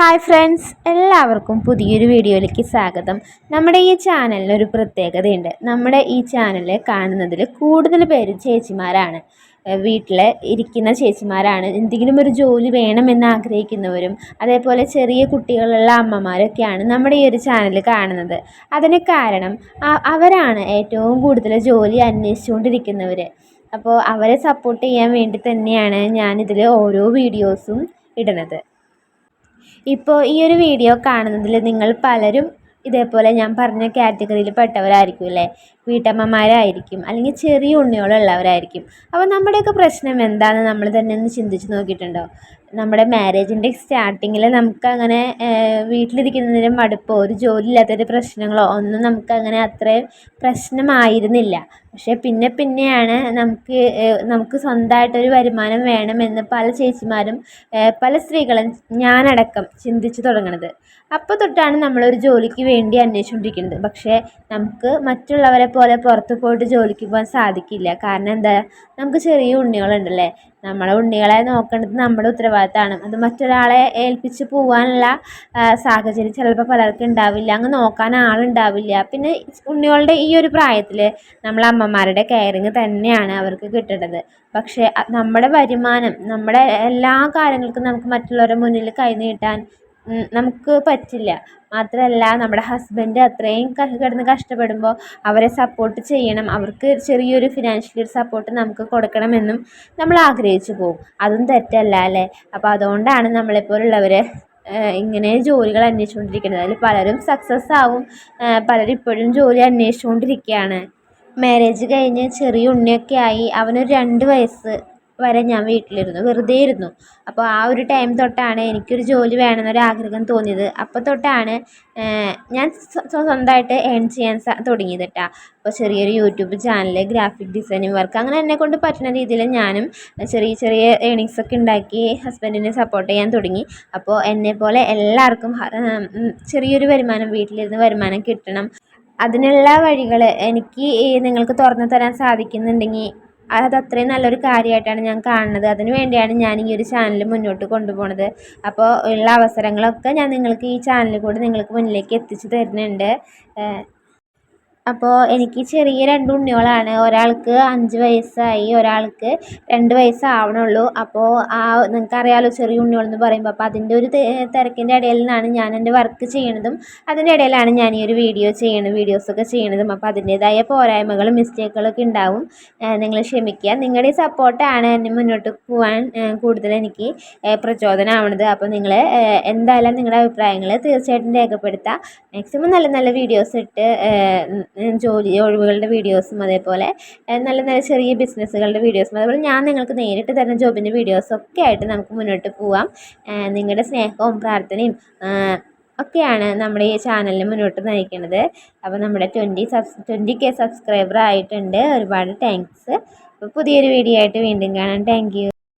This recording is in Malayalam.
ഹായ് ഫ്രണ്ട്സ് എല്ലാവർക്കും പുതിയൊരു വീഡിയോയിലേക്ക് സ്വാഗതം. നമ്മുടെ ഈ ചാനലിന് ഒരു പ്രത്യേകതയുണ്ട്. നമ്മുടെ ഈ ചാനൽ കാണുന്നതിൽ കൂടുതൽ പേര് ചേച്ചിമാരാണ്. വീട്ടിൽ ഇരിക്കുന്ന ചേച്ചിമാരാണ്. എന്തെങ്കിലും ഒരു ജോലി വേണമെന്ന് ആഗ്രഹിക്കുന്നവരും അതേപോലെ ചെറിയ കുട്ടികളുള്ള അമ്മമാരൊക്കെയാണ് നമ്മുടെ ഈ ഒരു ചാനൽ കാണുന്നത്. അതിന് കാരണം അവരാണ് ഏറ്റവും കൂടുതൽ ജോലി അന്വേഷിച്ചുകൊണ്ടിരിക്കുന്നവർ അപ്പോൾ അവരെ സപ്പോർട്ട് ചെയ്യാൻ വേണ്ടി തന്നെയാണ് ഞാനിതിൽ ഓരോ വീഡിയോസും ഇടുന്നത് ഇപ്പോൾ ഈ ഒരു വീഡിയോ കാണുന്നതിൽ നിങ്ങൾ പലരും ഇതേപോലെ ഞാൻ പറഞ്ഞ കാറ്റഗറിയിൽ പെട്ടവരായിരിക്കും അല്ലേ? വീട്ടമ്മമാരായിരിക്കും അല്ലെങ്കിൽ ചെറിയ ഉണ്ണികളുള്ളവരായിരിക്കും. അപ്പോൾ നമ്മുടെയൊക്കെ പ്രശ്നം എന്താണെന്ന് നമ്മൾ തന്നെ ഒന്ന് ചിന്തിച്ച് നോക്കിയിട്ടുണ്ടോ? നമ്മുടെ മാരേജിന്റെ സ്റ്റാർട്ടിങ്ങിൽ നമുക്കങ്ങനെ വീട്ടിലിരിക്കുന്നതിന്റെ മടുപ്പോ ഒരു ജോലി ഇല്ലാത്തൊരു പ്രശ്നങ്ങളോ ഒന്നും നമുക്കങ്ങനെ അത്രയും പ്രശ്നമായിരുന്നില്ല. പക്ഷേ പിന്നെ പിന്നെയാണ് നമുക്ക് നമുക്ക് സ്വന്തമായിട്ടൊരു വരുമാനം വേണമെന്ന് പല ചേച്ചിമാരും പല സ്ത്രീകളും ഞാനടക്കം ചിന്തിച്ചു തുടങ്ങണത്. അപ്പോൾ തൊട്ടാണ് നമ്മളൊരു ജോലിക്ക് വേണ്ടി അന്വേഷിച്ചുകൊണ്ടിരിക്കുന്നത്. പക്ഷേ നമുക്ക് മറ്റുള്ളവരെ പോലെ പുറത്ത് പോയിട്ട് ജോലിക്ക് പോകാൻ സാധിക്കില്ല. കാരണം എന്താ? നമുക്ക് ചെറിയ ഉണ്ണികളുണ്ടല്ലേ? നമ്മളെ ഉണ്ണികളെ നോക്കേണ്ടത് നമ്മുടെ ഉത്തരവാദിത്തമാണ്. അത് മറ്റൊരാളെ ഏൽപ്പിച്ച് പോകാനുള്ള സാഹചര്യം ചിലപ്പോൾ പലർക്കും ഉണ്ടാവില്ല. അങ്ങ് നോക്കാൻ ആളുണ്ടാവില്ല. പിന്നെ ഉണ്ണികളുടെ ഈ ഒരു പ്രായത്തിൽ നമ്മൾ അമ്മമാരുടെ കെയറിങ് തന്നെയാണ് അവർക്ക് കിട്ടേണ്ടത്. പക്ഷേ നമ്മുടെ വരുമാനം നമ്മുടെ എല്ലാ കാര്യങ്ങൾക്കും നമുക്ക് മറ്റുള്ളവരുടെ മുന്നിൽ കൈ നീട്ടാൻ നമുക്ക് പറ്റില്ല. മാത്രമല്ല നമ്മുടെ ഹസ്ബൻഡ് അത്രയും കിടന്ന് കഷ്ടപ്പെടുമ്പോൾ അവരെ സപ്പോർട്ട് ചെയ്യണം. അവർക്ക് ചെറിയൊരു ഫിനാൻഷ്യൽ സപ്പോർട്ട് നമുക്ക് കൊടുക്കണമെന്നും നമ്മൾ ആഗ്രഹിച്ചു പോകും. അതും തെറ്റല്ല അല്ലേ? അപ്പോൾ അതുകൊണ്ടാണ് നമ്മളെപ്പോലുള്ളവർ ഇങ്ങനെ ജോലികൾ അന്വേഷിച്ചുകൊണ്ടിരിക്കുന്നത്. അതിൽ പലരും സക്സസ് ആവും. പലരും ഇപ്പോഴും ജോലി അന്വേഷിച്ചുകൊണ്ടിരിക്കുകയാണ്. മാരേജ് കഴിഞ്ഞ് ചെറിയ ഉണ്ണിയൊക്കെ ആയി. അവനൊരു രണ്ട് വയസ്സ്. വരെ ഞാൻ വീട്ടിലിരുന്നു. വെറുതെ ഇരുന്നു. അപ്പോൾ ആ ഒരു ടൈം തൊട്ടാണ് എനിക്കൊരു ജോലി വേണമെന്നൊരു ആഗ്രഹം തോന്നിയത്. അപ്പോൾ തൊട്ടാണ് ഞാൻ സ്വന്തമായിട്ട് ഏൺ ചെയ്യാൻ തുടങ്ങിയത് കേട്ടോ അപ്പോൾ ചെറിയൊരു YouTube channel graphic designing work അങ്ങനെ എന്നെക്കൊണ്ട് പറ്റുന്ന രീതിയിൽ ഞാനും ചെറിയ ചെറിയ ഏണിങ്സ് ഒക്കെ ഉണ്ടാക്കി ഹസ്ബൻഡിനെ സപ്പോർട്ട് ചെയ്യാൻ തുടങ്ങി. അപ്പോൾ എന്നെപ്പോലെ എല്ലാവർക്കും ചെറിയൊരു വരുമാനം വീട്ടിലിരുന്ന് വരുമാനം കിട്ടണം. അതിനുള്ള വഴികൾ എനിക്ക് നിങ്ങൾക്ക് തുറന്നു തരാൻ സാധിക്കുന്നുണ്ടെങ്കിൽ അത് അത്രയും നല്ലൊരു കാര്യമായിട്ടാണ് ഞാൻ കാണുന്നത്. അതിന് വേണ്ടിയാണ് ഞാൻ ഈ ഒരു ചാനൽ മുന്നോട്ട് കൊണ്ടുപോകുന്നത് അപ്പോൾ ഉള്ള അവസരങ്ങളൊക്കെ ഞാൻ നിങ്ങൾക്ക് ഈ ചാനലിൽ കൂടി നിങ്ങൾക്ക് മുന്നിലേക്ക് എത്തിച്ചു തരുന്നുണ്ട്. അപ്പോൾ എനിക്ക് ചെറിയ രണ്ട് ഉണ്ണികളാണ്. ഒരാൾക്ക് അഞ്ച് വയസ്സായി ഒരാൾക്ക് രണ്ട് വയസ്സാവണുള്ളൂ. അപ്പോൾ ആ നിങ്ങൾക്കറിയാമല്ലോ ചെറിയ ഉണ്ണികളെന്ന് പറയുമ്പോൾ അപ്പോൾ അതിന്റെ ഒരു തിരക്കിന്റെ ഇടയിൽ നിന്നാണ് ഞാൻ എന്റെ വർക്ക് ചെയ്യണതും അതിന്റെ ഇടയിലാണ് ഞാൻ ഈ ഒരു വീഡിയോ ചെയ്യണത് വീഡിയോസൊക്കെ ചെയ്യണതും. അപ്പോൾ അതിന്റേതായ പോരായ്മകളും മിസ്റ്റേക്കുകളൊക്കെ ഉണ്ടാവും. നിങ്ങൾ ക്ഷമിക്കുക. നിങ്ങളുടെ സപ്പോർട്ടാണ് എന്നെ മുന്നോട്ട് പോകാൻ കൂടുതൽ എനിക്ക് പ്രചോദനമാവണത്. അപ്പോൾ നിങ്ങൾ എന്തായാലും നിങ്ങളുടെ അഭിപ്രായങ്ങൾ തീർച്ചയായിട്ടും രേഖപ്പെടുത്തുക മാക്സിമം നല്ല നല്ല വീഡിയോസ് ഇട്ട് ജോലി ഒഴിവുകളുടെ വീഡിയോസും അതേപോലെ നല്ല നല്ല ചെറിയ ബിസിനസ്സുകളുടെ വീഡിയോസും അതേപോലെ ഞാൻ നിങ്ങൾക്ക് നേരിട്ട് തരുന്ന ജോബിന്റെ വീഡിയോസൊക്കെ ആയിട്ട് നമുക്ക് മുന്നോട്ട് പോവാം. നിങ്ങളുടെ സ്നേഹവും പ്രാർത്ഥനയും ഒക്കെയാണ് നമ്മുടെ ഈ ചാനലിനെ മുന്നോട്ട് നയിക്കുന്നത്. അപ്പോൾ നമ്മുടെ twenty subs twenty K subscriber ആയിട്ടുണ്ട്. ഒരുപാട് താങ്ക്സ് അപ്പോൾ പുതിയൊരു വീഡിയോ ആയിട്ട് വീണ്ടും കാണാം. താങ്ക്